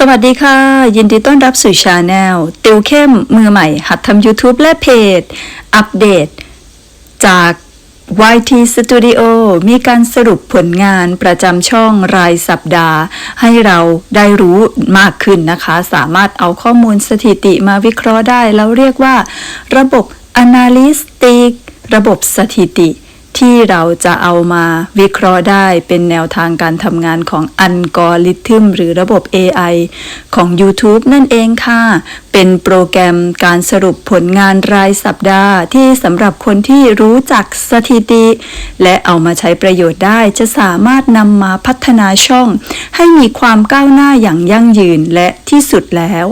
สวัสดีค่ะ ยินดีต้อนรับสู่ชาแนลติวเข้มมือใหม่ หัดทำ YouTube และเพจ อัปเดต จาก YT Studio มีการสรุปผลงานประจำช่องรายสัปดาห์ ให้เราได้รู้มากขึ้นนะคะ สามารถเอาข้อมูลสถิติมาวิเคราะห์ได้ แล้วเรียกว่า ระบบ Analytic ระบบสถิติ ที่เราจะเอามาวิเคราะห์ได้เป็นแนวทางการทำงานของอัลกอริทึมหรือระบบ AI ของ YouTube นั่นเองค่ะ เป็นโปรแกรมการสรุปผลงานรายสัปดาห์ ที่สำหรับคนที่รู้จักสถิติ และเอามาใช้ประโยชน์ได้จะสามารถนำมาพัฒนาช่อง ให้มีความก้าวหน้าอย่างยั่งยืนและที่สุดแล้ว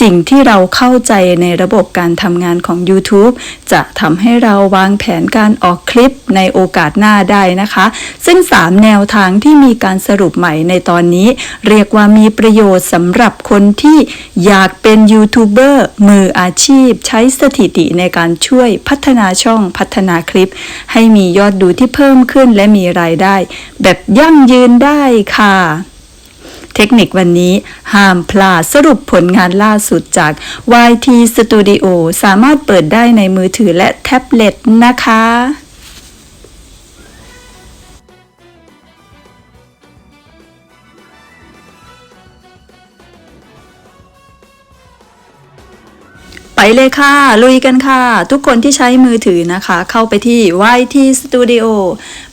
สิ่งที่เราเข้าใจในระบบการทำงานของ YouTube จะทำให้เราวางแผนการออกคลิปในโอกาสหน้าได้นะคะ ซึ่ง 3 แนวทางที่มีการสรุปใหม่ในตอนนี้ เรียกว่ามีประโยชน์สำหรับคนที่อยากเป็นยูทูบเบอร์มืออาชีพ ใช้สถิติในการช่วยพัฒนาช่องพัฒนาคลิป ให้มียอดดูที่เพิ่มขึ้นและมีรายได้ แบบยั่งยืนได้ค่ะเทคนิควันนี้ห้ามพลาดสรุปผลงานล่าสุดจาก YT Studio สามารถเปิดได้ในมือถือและแท็บเล็ตนะคะ ไปเลยค่ะ ลุยกันค่ะ ทุกคนที่ใช้มือถือนะคะ เข้าไปที่ YT Studio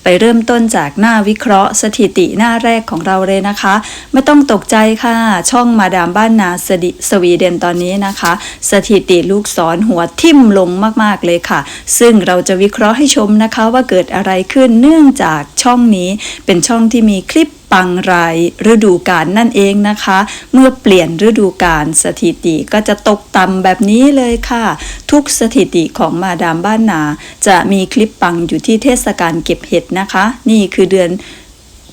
ไปเริ่มต้นจากหน้าวิเคราะห์ สถิติหน้าแรกของเราเลยนะคะ ไม่ต้องตกใจค่ะ ช่องมาดามบ้านนาสสวีเดนตอนนี้นะคะ สถิติลูกศรหัวทิ่มลงมากๆเลยค่ะ ซึ่งเราจะวิเคราะห์ให้ชมนะคะว่าเกิดอะไรขึ้นเนื่องจากช่องนี้เป็นช่องที่มีคลิป ปังรายฤดูกาลนั่นเองนะคะ เมื่อเปลี่ยนฤดูกาลสถิติก็จะตกต่ำแบบนี้เลยค่ะ ทุกสถิติของมาดามบ้านนา จะมีคลิปปังอยู่ที่เทศกาลเก็บเห็ดนะคะ นี่คือเดือน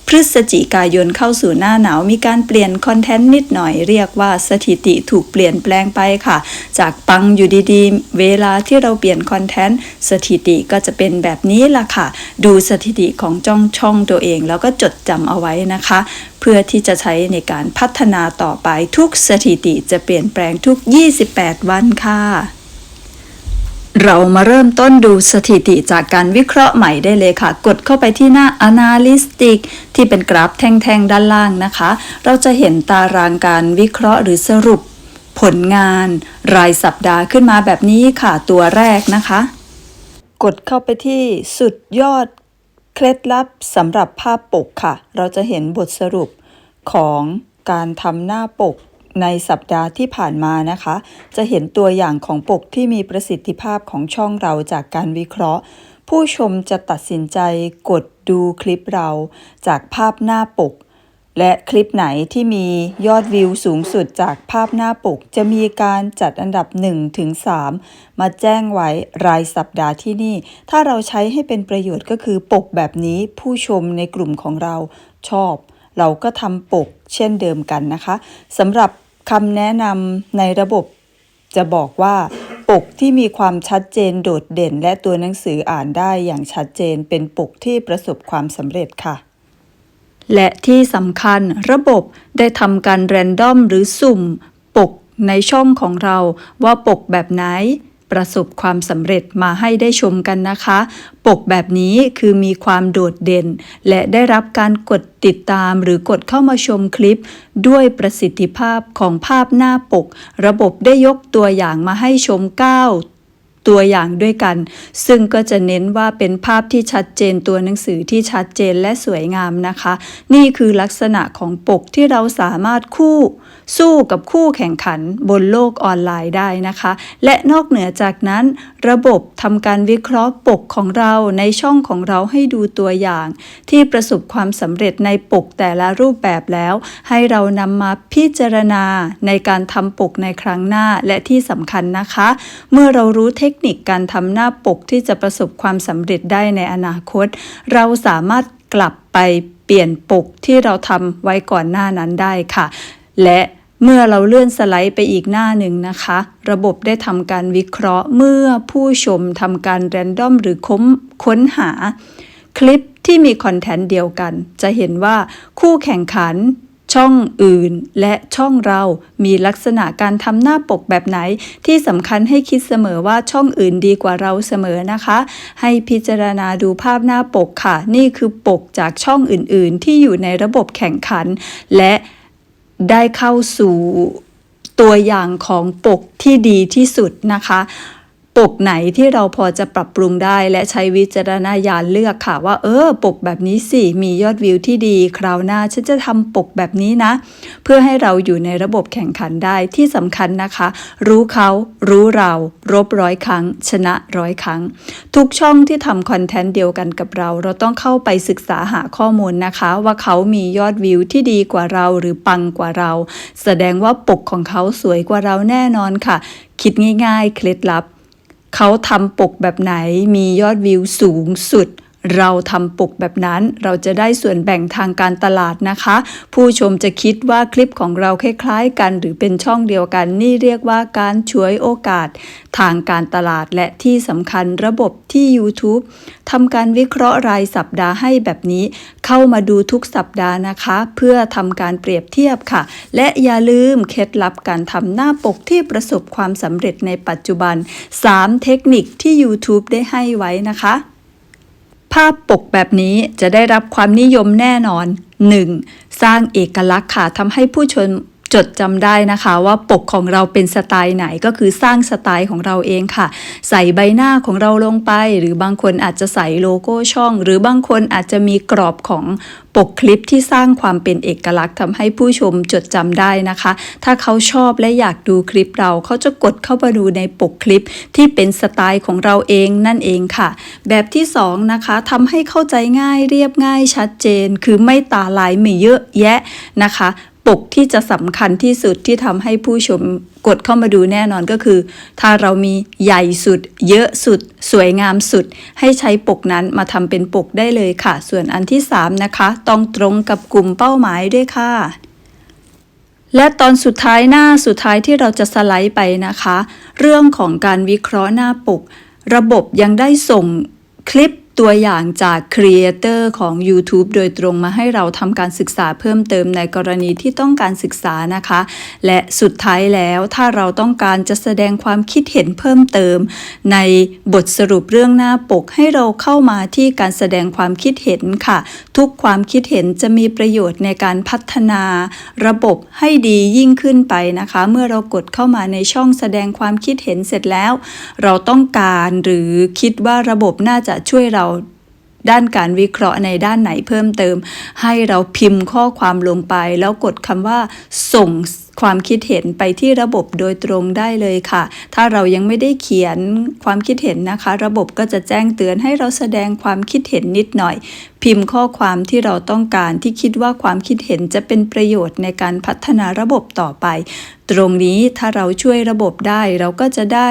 พฤศจิกายนเข้าสู่หน้าหนาวมีการเปลี่ยนคอนเทนต์นิดหน่อยเรียกว่าสถิติถูกเปลี่ยนแปลงไปค่ะ จากปังอยู่ดีๆ เวลาที่เราเปลี่ยนคอนเทนต์สถิติก็จะเป็นแบบนี้ล่ะค่ะ ดูสถิติของจ้องช่องตัวเอง แล้วก็จดจำเอาไว้นะคะ เพื่อที่จะใช้ในการพัฒนาต่อไปทุกสถิติจะเปลี่ยนแปลงทุก 28 วันค่ะ เรามาเริ่มต้นดูสถิติจากการวิเคราะห์ใหม่ได้เลยค่ะ กดเข้าไปที่หน้า Analytic ที่เป็นกราฟแท่งๆ ด้านล่างนะคะ เราจะเห็นตารางการวิเคราะห์หรือสรุป ผลงาน รายสัปดาห์ขึ้นมาแบบนี้ค่ะตัวแรกนะคะ กดเข้าไปที่สุดยอด เคล็ดลับสำหรับภาพปกค่ะ เราจะเห็นบทสรุปของการทำหน้าปก ในสัปดาห์ที่ผ่านมานะคะ จะเห็นตัวอย่างของปกที่มีประสิทธิภาพของช่องเราจากการวิเคราะห์ ผู้ชมจะตัดสินใจกดดูคลิปเราจากภาพหน้าปก และคลิปไหนที่มียอดวิวสูงสุดจากภาพหน้าปก จะมีการจัดอันดับ1ถึง3มาแจ้งไว้รายสัปดาห์ที่นี่ ถ้าเราใช้ให้เป็นประโยชน์ก็คือปกแบบนี้ผู้ชมในกลุ่มของเราชอบเราก็ทำปกเช่นเดิมกันนะคะสำหรับ คำแนะนำในระบบจะบอกว่า ปกที่มีความชัดเจนโดดเด่น และตัวหนังสืออ่านได้อย่างชัดเจนเป็นปกที่ประสบความสำเร็จค่ะ และที่สำคัญระบบได้ทำการแรนดอมหรือสุ่ม ปกในช่องของเราว่าปกแบบไหน ประสบความสำเร็จมาให้ได้ชมกันนะคะ ปกแบบนี้คือมีความโดดเด่น และได้รับการกดติดตามหรือกดเข้ามาชมคลิป ด้วยประสิทธิภาพของภาพหน้าปก ระบบได้ยกตัวอย่างมาให้ชม 9 ตัวอย่างด้วยกัน ซึ่งก็จะเน้นว่าเป็นภาพที่ชัดเจนตัวหนังสือที่ชัดเจนและสวยงามนะคะ นี่คือลักษณะของปกที่เราสามารถคู่สู้กับคู่แข่งขันบนโลกออนไลน์ได้นะคะ และนอกเหนือจากนั้น ระบบทำการวิเคราะห์ปกของเราในช่องของเราให้ดูตัวอย่าง ที่ประสบความสำเร็จในปกแต่ละรูปแบบแล้ว ให้เรานำมาพิจารณาในการทำปกในครั้งหน้าและที่สำคัญนะคะ เมื่อเรารู้เทคนิคการทำหน้าปกที่จะประสบความสำเร็จได้ในอนาคต เราสามารถกลับไปเปลี่ยนปกที่เราทำไว้ก่อนหน้านั้นได้ค่ะ และเมื่อเราเลื่อนสไลด์ไปอีกหน้าหนึ่งนะคะ ระบบได้ทำการวิเคราะห์ เมื่อผู้ชมทำการแรนดอมหรือค้นค้นหา คลิปที่มีคอนเทนต์เดียวกัน จะเห็นว่าคู่แข่งขัน ช่องอื่น และช่องเรามีลักษณะการทำหน้าปกแบบไหน ที่สำคัญให้คิดเสมอว่าช่องอื่นดีกว่าเราเสมอนะคะ ให้พิจารณาดูภาพหน้าปกค่ะ นี่คือปกจากช่องอื่น ๆ ที่อยู่ในระบบแข่งขัน และได้เข้าสู่ตัวอย่างของปกที่ดีที่สุดนะคะ ปกไหนที่เราพอจะปรับปรุงได้ และใช้วิจารณญาณเลือกค่ะ ว่า เออ ปกแบบนี้สิ มียอดวิวที่ดี คราวหน้าฉันจะทำปกแบบนี้นะ เพื่อให้เราอยู่ในระบบแข่งขันได้ที่สำคัญนะคะ รู้เขารู้เรา รบร้อยครั้ง ชนะร้อยครั้ง ทุกช่องที่ทำคอนเทนต์เดียวกันกับเรา เราต้องเข้าไปศึกษาหาข้อมูลนะคะ ว่าเขามียอดวิวที่ดีกว่าเราหรือปังกว่าเรา แสดงว่าปกของเขาสวยกว่าเราแน่นอนค่ะ คิดง่าย ๆ เคล็ดลับ เขาทำปกแบบไหนมียอดวิวสูงสุด เราทำปกแบบนั้น เราจะได้ส่วนแบ่งทางการตลาดนะคะ ผู้ชมจะคิดว่าคลิปของเราคล้ายๆ กัน หรือเป็นช่องเดียวกัน นี่เรียกว่าการช่วยโอกาส ทางการตลาดและที่สำคัญระบบที่ YouTube ทำการวิเคราะห์รายสัปดาห์ให้แบบนี้ เข้ามาดูทุกสัปดาห์นะคะ เพื่อทำการเปรียบเทียบค่ะ และอย่าลืมเคล็ดลับการทำหน้าปกที่ประสบความสำเร็จในปัจจุบัน 3 เทคนิคที่ YouTube ได้ให้ไว้นะคะ ภาพปกแบบนี้จะได้รับความนิยมแน่นอน 1. สร้างเอกลักษณ์ค่ะทำให้ผู้ชม จดจำได้นะคะว่าปกของเราเป็นสไตล์ไหนก็คือสร้างสไตล์ของเราเองค่ะ ใส่ใบหน้าของเราลงไป หรือบางคนอาจจะใส่โลโก้ช่อง หรือบางคนอาจจะมีกรอบของปกคลิปที่สร้างความเป็นเอกลักษณ์ทำให้ผู้ชมจดจำได้นะคะ ถ้าเขาชอบและอยากดูคลิปเราเขาจะกดเข้ามาดูในปกคลิปที่เป็นสไตล์ของเราเองนั่นเองค่ะ แบบที่สองนะคะทำให้เข้าใจง่ายเรียบง่ายชัดเจน คือไม่ตาลายไม่เยอะแยะนะคะ ปกที่จะสำคัญที่สุดที่ทำให้ผู้ชมกดเข้ามาดูแน่นอนก็คือ ถ้าเรามีใหญ่สุด เยอะสุด สวยงามสุด ให้ใช้ปกนั้นมาทำเป็นปกได้เลยค่ะ ส่วนอันที่ 3 นะคะ ต้องตรงกับกลุ่มเป้าหมายด้วยค่ะและตอนสุดท้ายหน้าสุดท้ายที่เราจะสไลด์ไปนะคะ เรื่องของการวิเคราะห์หน้าปก ระบบยังได้ส่งคลิป ตัวอย่างจากครีเอเตอร์ของ YouTube โดยตรงมาให้เราทำการศึกษาเพิ่มเติมในกรณีที่ต้องการศึกษานะคะ และสุดท้ายแล้วถ้าเราต้องการจะแสดงความคิดเห็นเพิ่มเติม ในบทสรุปเรื่องหน้าปกให้เราเข้ามาที่การแสดงความคิดเห็นค่ะ ทุกความคิดเห็นจะมีประโยชน์ในการพัฒนาระบบให้ดียิ่งขึ้นไปนะคะ เมื่อเรากดเข้ามาในช่องแสดงความคิดเห็นเสร็จแล้ว เราต้องการหรือคิดว่าระบบน่าจะช่วยเราด้านการวิเคราะห์ในด้านไหนเพิ่มเติม ให้เราพิมพ์ข้อความลงไป แล้วกดคำว่า ส่งความคิดเห็นไปที่ระบบโดยตรงได้เลยค่ะ ถ้าเรายังไม่ได้เขียนความคิดเห็นนะคะ ระบบก็จะแจ้งเตือนให้เราแสดงความคิดเห็นนิดหน่อย พิมพ์ข้อความที่เราต้องการที่คิดว่าความคิดเห็นจะเป็นประโยชน์ในการพัฒนาระบบต่อไป ตรงนี้ถ้าเราช่วยระบบได้เราก็จะได้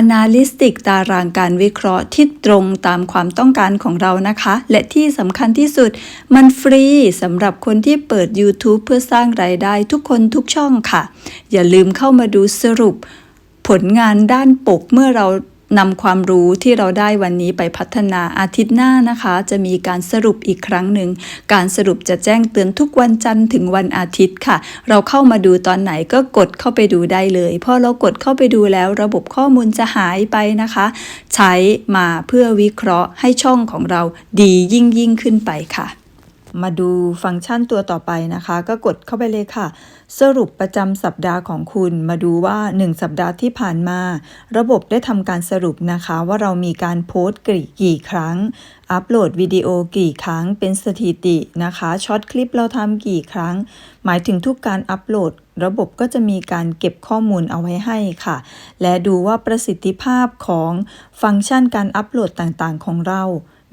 analytic ตารางการวิเคราะห์ที่ตรงตามความต้องการของเรานะคะ และที่สำคัญที่สุดมันฟรีสำหรับคนที่เปิด YouTube เพื่อสร้างรายได้ทุกคนทุกช่องค่ะ อย่าลืมเข้ามาดูสรุปผลงานด้านปกเมื่อเรา นำความรู้ที่เราได้วันนี้ไปพัฒนาอาทิตย์หน้านะคะ จะมีการสรุปอีกครั้งหนึ่ง การสรุปจะแจ้งเตือนทุกวันจันทร์ถึงวันอาทิตย์ค่ะ เราเข้ามาดูตอนไหนก็กดเข้าไปดูได้เลยพอเรากดเข้าไปดูแล้ว ระบบข้อมูลจะหายไปนะคะ ใช้มาเพื่อวิเคราะห์ให้ช่องของเราดียิ่งยิ่งขึ้นไปค่ะ มาดูฟังก์ชันตัวต่อไปนะคะ ก็กดเข้าไปเลยค่ะ สรุปประจำสัปดาห์ของคุณมาดูว่า 1 สัปดาห์ที่ผ่านมา ระบบได้ทำการสรุปนะคะ ว่าเรามีการโพสต์กี่กี่ครั้ง อัปโหลดวิดีโอกี่ครั้งเป็นสถิตินะคะช็อตคลิปเราทำกี่ครั้ง หมายถึงทุกการอัปโหลด ระบบก็จะมีการเก็บข้อมูลเอาไว้ให้ค่ะ และดูว่าประสิทธิภาพของฟังก์ชันการอัปโหลดต่างๆ ของเรา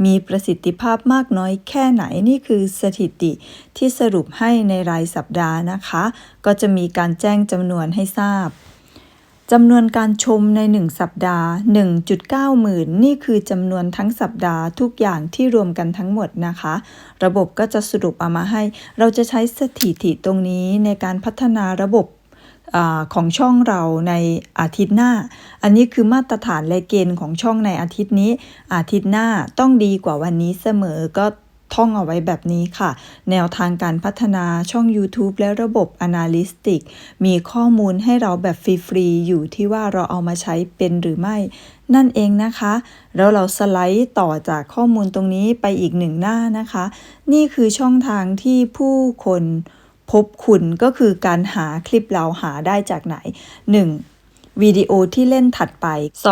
มีประสิทธิภาพมากน้อยแค่ไหนนี่คือสถิติที่สรุปให้ในรายสัปดาห์นะคะ ก็จะมีการแจ้งจำนวนให้ทราบจำนวนการชมใน 1 สัปดาห์ 1.9 หมื่น นี่คือจำนวนทั้งสัปดาห์ทุกอย่างที่รวมกันทั้งหมดนะคะ ระบบก็จะสรุปเอามาให้ เราจะใช้สถิติตรงนี้ในการพัฒนาระบบ อของช่องเราในอาทิตย์หน้า อันนี้คือมาตรฐานและเกณฑ์ของช่องในอาทิตย์นี้ อาทิตย์หน้าต้องดีกว่าวันนี้เสมอก็ท่องเอาไว้แบบนี้ค่ะ แนวทางการพัฒนาช่อง YouTube และระบบ Analytic มีข้อมูลให้เราแบบฟรีๆ อยู่ที่ว่าเราเอามาใช้เป็นหรือไม่ นั่นเองนะคะ แล้วเราสไลด์ต่อจากข้อมูลตรงนี้ไปอีกหนึ่งหน้านะคะ นี่คือช่องทางที่ผู้คน พบคุณก็คือการหาคลิปเราหาได้จากไหน 1. วิดีโอที่เล่นถัดไป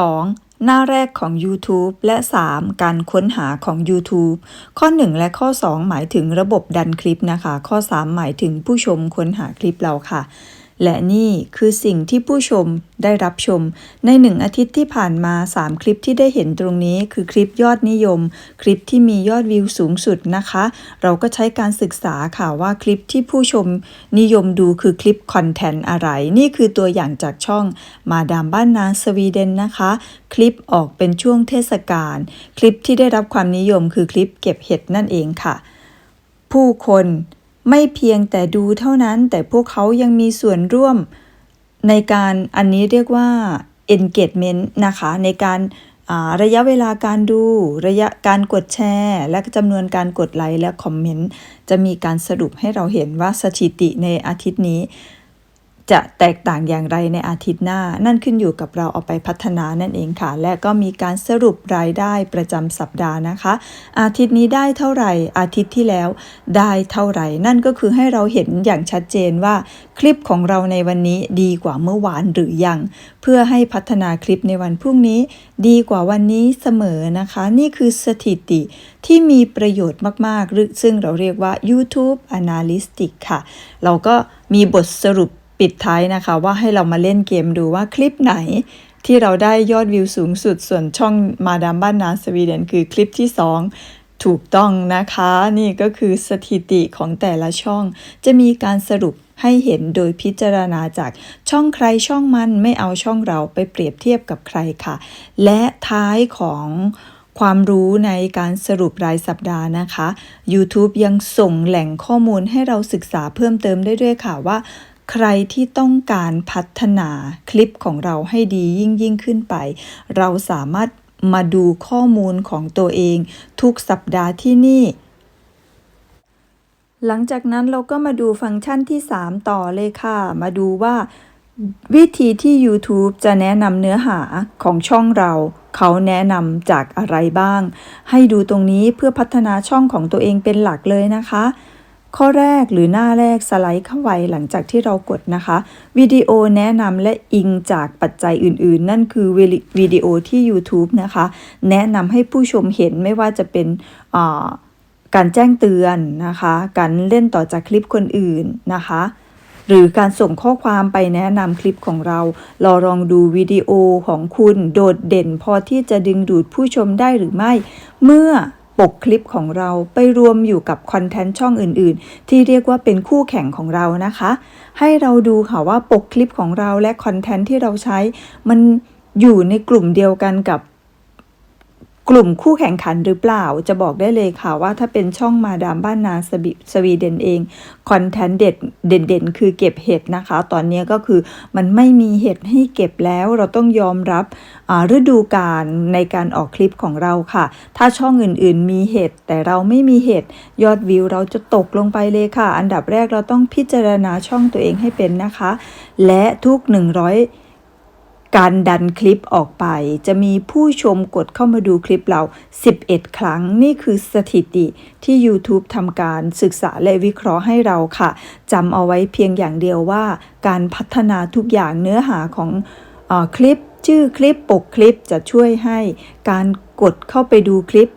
2. หน้าแรกของ YouTube และ 3. การค้นหาของ YouTube ข้อ 1 และข้อ 2 หมายถึงระบบดันคลิปนะคะ ข้อ 3 หมายถึงผู้ชมค้นหาคลิปเราค่ะ และนี่คือสิ่งที่ผู้ชมได้รับชม ในหนึ่งอาทิตย์ที่ผ่านมา 3 คลิปที่ได้เห็นตรงนี้คือคลิปยอดนิยม คลิปที่มียอดวิวสูงสุดนะคะ เราก็ใช้การศึกษาค่ะว่าคลิปที่ผู้ชมนิยมดูคือคลิปคอนเทนต์อะไร นี่คือตัวอย่างจากช่องมาดามบ้านนาสวีเดนนะคะ คลิปออกเป็นช่วงเทศกาลคลิปที่ได้รับความนิยมคือคลิปเก็บเห็ดนั่นเองค่ะ ผู้คน ไม่เพียงแต่ดูเท่านั้น แต่พวกเขายังมีส่วนร่วมในการอันนี้เรียกว่า engagement นะคะ ในการาระยะเวลาการดูระยะการกดแชร์ และจำนวนการกดไลค์และคอมเมนต์ จะมีการสรุปให้เราเห็นว่าสถิติในอาทิตย์นี้ จะแตกต่างอย่างไรในอาทิตย์หน้า นั่นขึ้นอยู่กับเราเอาไปพัฒนานั่นเองค่ะ และก็มีการสรุปรายได้ประจำสัปดาห์นะคะ อาทิตย์นี้ได้เท่าไหร่ อาทิตย์ที่แล้วได้เท่าไหร่ นั่นก็คือให้เราเห็นอย่างชัดเจนว่าคลิปของเราในวันนี้ดีกว่าเมื่อวานหรือยัง เพื่อให้พัฒนาคลิปในวันพรุ่งนี้ ดีกว่าวันนี้เสมอนะคะ นี่คือสถิติที่มีประโยชน์มากๆซึ่งเราเรียกว่า YouTube Analytics ค่ะ เราก็มีบทสรุป ปิดท้ายนะคะว่าให้เรามาเล่นเกมดูว่าคลิปไหนที่เราได้ยอดวิวสูงสุดส่วนช่องมาดามบ้านนาสวีเดนคือคลิปที่ 2 ถูกต้องนะคะ นี่ก็คือสถิติของแต่ละช่อง จะมีการสรุปให้เห็นโดยพิจารณาจากช่องใครช่องมันไม่เอาช่องเราไปเปรียบเทียบกับใครค่ะ และท้ายของความรู้ในการสรุปรายสัปดาห์นะคะ YouTube ยังส่งแหล่งข้อมูลให้เราศึกษาเพิ่มเติมได้ด้วยค่ะว่า ใครที่ต้องการพัฒนาคลิปของเราให้ดียิ่งยิ่งขึ้นไป เราสามารถมาดูข้อมูลของตัวเอง ทุกสัปดาห์ที่นี่ หลังจากนั้นเราก็มาดูฟังก์ชันที่ 3 ต่อเลยค่ะ มาดูว่าวิธีที่ YouTube จะแนะนำเนื้อหาของช่องเรา เขาแนะนำจากอะไรบ้าง ให้ดูตรงนี้เพื่อพัฒนาช่องของตัวเองเป็นหลักเลยนะคะ ข้อแรกหรือหน้าแรกสไลด์เข้าไว้หลังจากที่เรากดนะคะวิดีโอแนะนำและอิงจากปัจจัยอื่นๆ นั่นคือวิดีโอที่ YouTube นะคะ แนะนำให้ผู้ชมเห็นไม่ว่าจะเป็นการแจ้งเตือนนะคะ การเล่นต่อจากคลิปคนอื่นนะคะ หรือการส่งข้อความไปแนะนำคลิปของเราเราลองดูวิดีโอของคุณโดดเด่นพอที่จะดึงดูดผู้ชมได้หรือไม่ เมื่อ ปกคลิปของเราไปรวมอยู่กับคอนเทนต์ช่องอื่น ๆ ที่เรียกว่าเป็นคู่แข่งของเรานะคะ ให้เราดูค่ะว่าปกคลิปของเราและคอนเทนต์ที่เราใช้ มันอยู่ในกลุ่มเดียวกันกับ กลุ่มคู่แข่งขันหรือเปล่า จะบอกได้เลยค่ะว่าถ้าเป็นช่องมาดามบ้านนาสบิสวีเดนเองคอนเทนต์เด็ดเด่นๆ คือเก็บเห็ดนะคะ ตอนนี้ก็คือมันไม่มีเห็ดให้เก็บแล้ว เราต้องยอมรับอ่าฤดูกาลในการออกคลิปของเราค่ะ ถ้าช่องอื่นๆ มีเห็ดแต่เราไม่มีเห็ดยอดวิวเราจะตกลงไปเลยค่ะ อันดับแรกเราต้องพิจารณาช่องตัวเองให้เป็นนะคะ และทุก 100 การดันคลิปออกไป จะมีผู้ชมกดเข้ามาดูคลิปเรา 11 ครั้ง นี่คือสถิติที่ YouTube ทำการศึกษาและวิเคราะห์ให้เราค่ะจำเอาไว้เพียงอย่างเดียวว่า การพัฒนาทุกอย่างเนื้อหาของอคลิป ชื่อคลิปปกคลิปจะช่วยให้การกดเข้าไปดูคลิป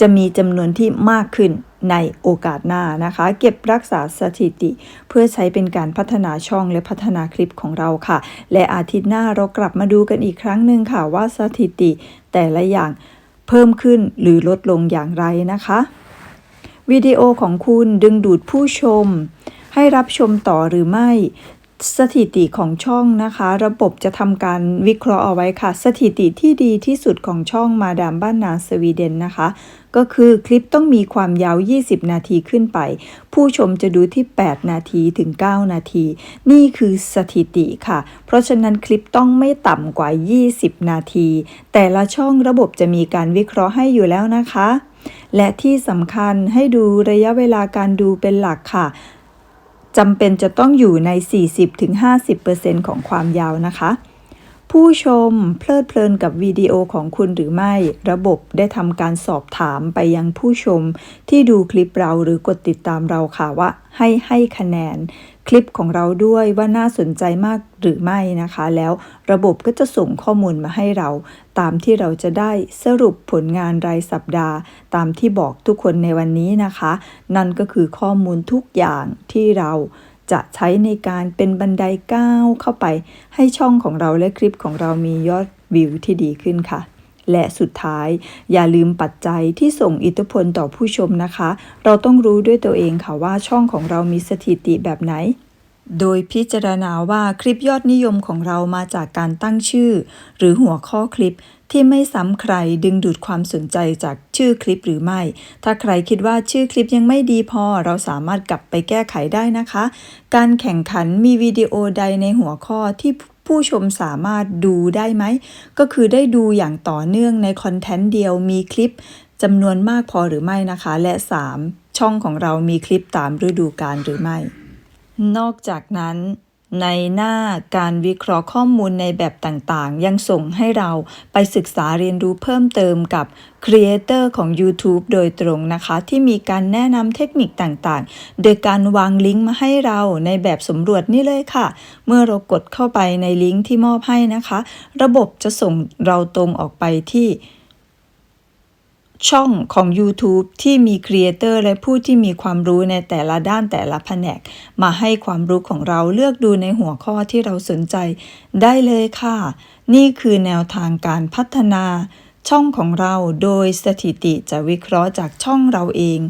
จะมีจำนวนที่มากขึ้น ในโอกาสหน้านะคะ เก็บรักษาสถิติ เพื่อใช้เป็นการพัฒนาช่องและพัฒนาคลิปของเราค่ะ และอาทิตย์หน้าเรากลับมาดูกันอีกครั้งหนึ่งค่ะว่าสถิติแต่ละอย่างเพิ่มขึ้นหรือลดลงอย่างไรนะคะวิดีโอของคุณดึงดูดผู้ชม ให้รับชมต่อหรือไม่ สถิติของช่องนะคะ ระบบจะทำการวิเคราะห์เอาไว้ค่ะ สถิติที่ดีที่สุดของช่องมาดามบ้านนาสวีเดนนะคะ ก็คือคลิปต้องมีความยาว 20 นาทีขึ้นไป ผู้ชมจะดูที่ 8 นาทีถึง 9 นาที นี่คือสถิติค่ะ เพราะฉะนั้นคลิปต้องไม่ต่ำกว่า 20 นาที แต่ละช่องระบบจะมีการวิเคราะห์ให้อยู่แล้วนะคะ และที่สำคัญให้ดูระยะเวลาการดูเป็นหลักค่ะ จำเป็นจะต้องอยู่ใน 40-50%ของความยาวนะคะ ผู้ชมเพลิดเพลินกับวิดีโอของคุณหรือไม่ ระบบได้ทำการสอบถามไปยังผู้ชมที่ดูคลิปเราหรือกดติดตามเราค่ะว่าให้ให้คะแนน คลิปของเราด้วยว่าน่าสนใจมากหรือไม่นะคะ แล้วระบบก็จะส่งข้อมูลมาให้เรา ตามที่เราจะได้สรุปผลงานรายสัปดาห์ ตามที่บอกทุกคนในวันนี้นะคะ นั่นก็คือข้อมูลทุกอย่างที่เราจะใช้ในการเป็นบันไดก้าวเข้าไป ให้ช่องของเราและคลิปของเรามียอดวิวที่ดีขึ้นค่ะ และสุดท้าย อย่าลืมปัจจัยที่ส่งอิทธิพลต่อผู้ชมนะคะ เราต้องรู้ด้วยตัวเองค่ะว่าช่องของเรามีสถิติแบบไหนโดยพิจารณาว่าคลิปยอดนิยมของเรามาจากการตั้งชื่อ หรือหัวข้อคลิปที่ไม่ซ้ำใครดึงดูดความสนใจจากชื่อคลิปหรือไม่ ถ้าใครคิดว่าชื่อคลิปยังไม่ดีพอ เราสามารถกลับไปแก้ไขได้นะคะ การแข่งขันมีวิดีโอใดในหัวข้อที่ ผู้ชมสามารถดูได้ไหม ก็คือได้ดูอย่างต่อเนื่องในคอนเทนต์เดียวมีคลิปจำนวนมากพอหรือไม่นะคะ และ 3. ช่องของเรามีคลิปตามฤดูกาลหรือไม่ นอกจากนั้น ในหน้าการวิเคราะห์ข้อมูลในแบบต่างๆ ยังส่งให้เราไปศึกษาเรียนรู้เพิ่มเติมกับครีเอเตอร์ของ YouTube โดยตรงนะคะ ที่มีการแนะนำเทคนิคต่างๆ โดยการวางลิงก์มาให้เราในแบบสำรวจนี่เลยค่ะ เมื่อเรากดเข้าไปในลิงก์ที่มอบให้นะคะ ระบบจะส่งเราตรงออกไปที่ ช่องของ YouTube ที่มีครีเอเตอร์และผู้ที่มีความรู้ในแต่ละด้านแต่ละแผนก มาให้ความรู้ของเราเลือกดูในหัวข้อที่เราสนใจ ได้เลยค่ะ นี่คือแนวทางการพัฒนา ช่องของเราโดยสถิติจะวิเคราะห์จากช่องเราเอง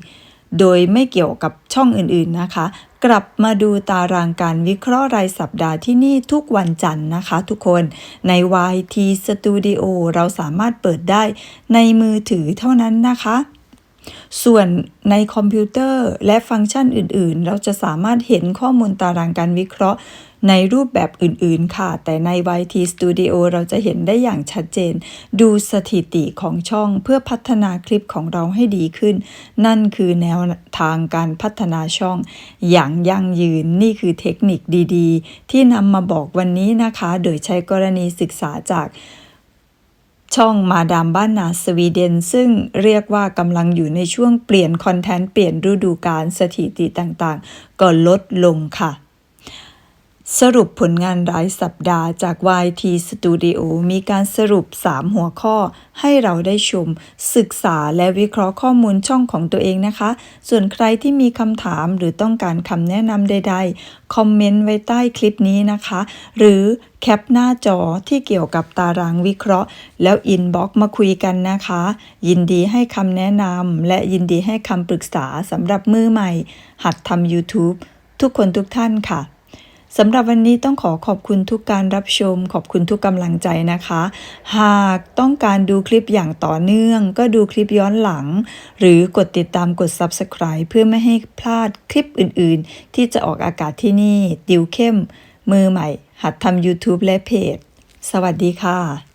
โดยไม่เกี่ยวกับช่องอื่นๆนะคะ กลับมาดูตารางการวิเคราะห์รายสัปดาห์ที่นี่ทุกวันจันทร์นะคะทุกคนใน YT Studio เราสามารถเปิดได้ในมือถือเท่านั้นนะคะส่วนในคอมพิวเตอร์และฟังก์ชันอื่น ๆ เราจะสามารถเห็นข้อมูลตารางการวิเคราะห์ ในรูปแบบอื่นๆค่ะ แต่ใน YT Studio เราจะเห็นได้อย่างชัดเจน ดูสถิติของช่องเพื่อพัฒนาคลิปของเราให้ดีขึ้น นั่นคือแนวทางการพัฒนาช่อง อย่างยั่งยืนนี่คือเทคนิคดีๆ ที่นำมาบอกวันนี้นะคะ โดยใช้กรณีศึกษาจากช่องมาดามบ้านนาสวีเดน ซึ่งเรียกว่ากำลังอยู่ในช่วงเปลี่ยนคอนเทนต์เปลี่ยนฤดูกาลสถิติต่างๆ ก็ลดลงค่ะ สรุปผลงานรายสัปดาห์จาก YT Studio มีการสรุป 3 หัวข้อ ให้เราได้ชม ศึกษาและวิเคราะห์ข้อมูลช่องของตัวเองนะคะ ส่วนใครที่มีคำถามหรือต้องการคำแนะนำใดๆ คอมเมนต์ไว้ใต้คลิปนี้นะคะ หรือแคปหน้าจอที่เกี่ยวกับตารางวิเคราะห์ แล้วอินบ็อกมาคุยกันนะคะ ยินดีให้คำแนะนำและยินดีให้คำปรึกษาสำหรับมือใหม่ หัดทำ YouTube ทุกคนทุกท่านค่ะ สำหรับวันนี้ต้องขอขอบคุณทุกการรับชม ขอบคุณทุกกำลังใจนะคะ หากต้องการดูคลิปอย่างต่อเนื่อง ก็ดูคลิปย้อนหลัง หรือกดติดตามกด Subscribe เพื่อไม่ให้พลาดคลิปอื่นๆ ที่จะออกอากาศที่นี่ ติวเข้ม มือใหม่ หัดทำ YouTube และเพจ สวัสดีค่ะ